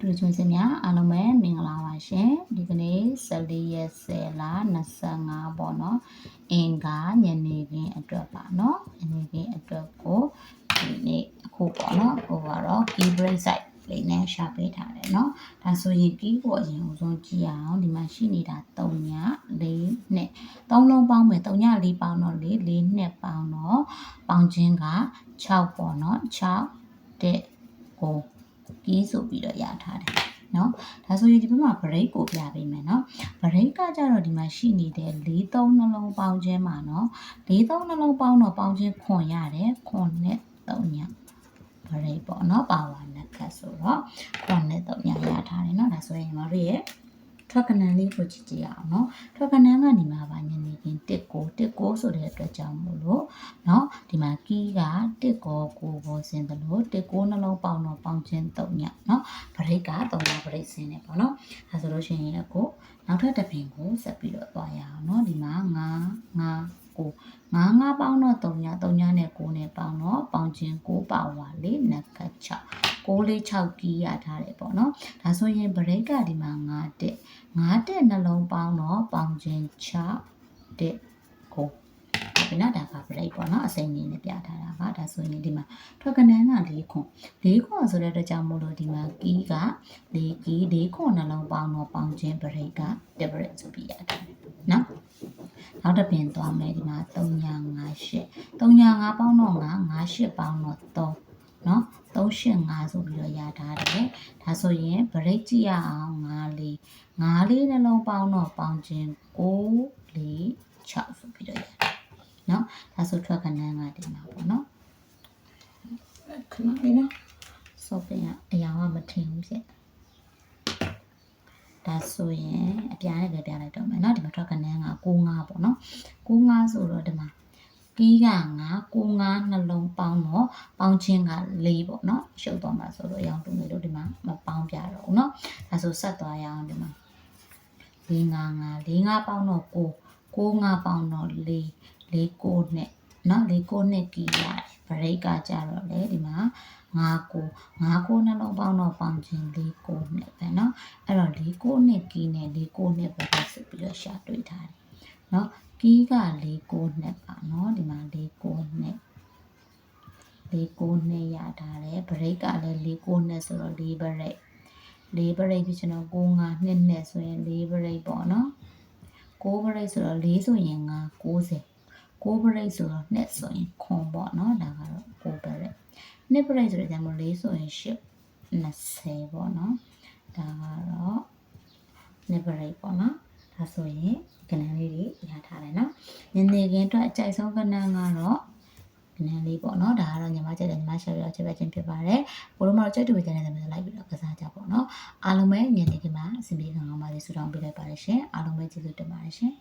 ဒူကျွန်းစင်များအားလုံးပဲမင်္ဂလာပါရှင်ဒီကနေ့14ရက်10လ25ပေါ့နော်အင်္ဂါညနေခင်းအတွက်ပါနော်ညနေခင်းအတွက်ကိုဒီနေ့အခုပေါ့နော်ဟိုကတော့ key break site လေးနဲ့ရှာပေးထားတယ်เนาะဒါဆိုရင်ကီးကိုအရင်အဆုံးကြည့်အောင်ဒီမှာရှိနေတာ3ည4နှစ်3လုံးပေါင်းမယ်3ည4ပေါင်းတော့လေ4နှစ်ပေါင်းတော့ပေါင်းခြင်းက6ပေါ့เนาะ6 1 9 B ဆိုပြီးတော့ရထားတယ်เนาะဒါဆိုရင်ဒီဘက်မှာ break ကိုပြပေးမယ်เนาะ break ကကြတော့ဒီမှာရှိနေတဲ့၄သုံးနှလုံးပေါင်းခြင်းမှာเนาะ၄သုံးနှလုံးပေါင်းတော့ပေါင်းခြင်းခွန်ရတယ်ခွန်နဲ့၃ည break ပေါ့เนาะပါဝါနက်ကဆိုတော့ခွန်နဲ့၃ညရထားတယ်เนาะဒါဆိုရင်ညီမတို့ရဲ့ထွက်ကနန်းလေးကိုကြည့်ကြရအောင်เนาะထွက်ကနန်းကနေမှာပါညနေခင်း1 9 1 9ဆိုတဲ့အတွက်ကြောင့်မို့လို့เนาะဒီမှာ key က1 ပေါ်ကိုပေါ်ဆင်းသလိုတကိုးနှလုံးပေါင်တော့ပေါင်ချင်းသုံးညเนาะဗရိတ်ကသုံးပါဗရိတ်ဆင်းနေပေါ့เนาะဒါဆိုလို့ရှိရင်လည်းကိုနောက်ထပ်တစ်ပင်ကိုဆက်ပြီးတော့သွားရအောင်เนาะဒီမှာ9 9ကို9 9ပေါင်းတော့3ည3ညနဲ့9နဲ့ပေါင်းတော့ပေါင်ချင်း6ပါဝါလေးနက်က6 6လေး6ကီးရထားတယ်ပေါ့နော်ဒါဆိုရင်ဗရိတ်ကဒီမှာ9တက်9တက်နှလုံးပေါင်းတော့ပေါင်ချင်း6တက်9 ပြီနော်ဒါက break ပေါ့နော်အစိမ်းလေးနဲ့ပြထားတာပါဒါဆိုရင်ဒီမှာထွက်ကနန်းက၄ခွန်၄ခွန်ဆိုတဲ့အတွက်ကြောင့်မို့လို့ဒီမှာ key က၄ key ၄ခွန်နှလုံးပေါင်းတော့ပေါင်းခြင်း break က break ဆိုပြီးရတယ်နော်နောက်တစ်ပင်သွားမယ်ဒီမှာ358 358ပေါင်းတော့9 58ပေါင်းတော့3เนาะ385ဆိုပြီးတော့ရထားတယ်ဒါဆိုရင် break ကြည့်ရအောင်9လေး9လေးနှလုံးပေါင်းတော့ပေါင်းခြင်း6 4 6ဆိုပြီးတော့ရ တယ်နော်ဒါဆိုထွက်ကနန်းကဒီမှာပေါ့နော်ခဏလေးနော်စောပင်ကအရာကမထင်ဘူးဖြစ်ဒါဆိုရင်အပြားနဲ့ပဲပြလိုက်တော့မယ်เนาะဒီမှာထွက်ကနန်းက65ပေါ့နော်65ဆိုတော့ဒီမှာကီးက9 95နှလုံးပေါင်းတော့ပေါင်းချင်းက4ပေါ့နော်ရှုပ်သွားမှာဆိုတော့အရောင်တူနေလို့ဒီမှာမပေါင်းပြတော့ဘူးเนาะဒါဆိုဆက်သွားရအောင်ဒီမှာ4 5 5 4 5ပေါင်းတော့9 9 5ပေါင်းတော့4 4 9နဲ့เนาะ4 9နဲ့ကီးရတယ်ဘရိတ်ကကြတော့လေဒီမှာ9 9 9 9နှလုံးပေါင်းတော့ပေါင်းချင်း4 9နဲ့ပဲเนาะအဲ့တော့4 9နဲ့ကီးနဲ့4 9နဲ့ပဲဆိုပြီးတော့ရှာတွေ့ထားတယ်เนาะကီးက4 9နဲ့ပါเนาะဒီမှာ4 9နဲ့4 9နဲ့ရထားတယ်ဘရိတ်ကလည်း4 9နဲ့ဆိုတော့4ဘရိတ်4ဘရိတ်ဖြစ်ကျွန်တော်9 5နှစ်နဲ့ဆိုရင်4ဘရိတ်ပေါ့เนาะ6ဘရိတ်ဆိုတော့4ဆိုရင်5 90 cooperate ဆိုတော့နှစ်ဆိုရင်ခွန်ပေါ့နော်ဒါကတော့ cooperate နှစ် break ဆိုတဲ့ကြောင့်မို့၄ဆိုရင်10 20ပေါ့နော်ဒါကတော့နှစ် break ပေါ့နော်ဒါဆိုရင်ကဏ္ဍလေးတွေရထားတယ်နော်ညနေခင်းအတွက်အကြိုက်ဆုံးကဏ္ဍကတော့ကဏ္ဍလေးပေါ့နော်ဒါကတော့ညီမကျက်တယ်ညီမရှယ်ပြီးတော့ချက်ပြချင်းဖြစ်ပါတယ်ဘိုးတို့မတို့ကြိုက်တူကြတဲ့သမီးတွေလိုက်ပြီးတော့ကစားကြပေါ့နော်အားလုံးပဲညနေခင်းမှာအစီအပြေခံအောင်ပါစေဆုတောင်းပေးလိုက်ပါတယ်ရှင်အားလုံးပဲကျေးဇူးတင်ပါတယ်ရှင်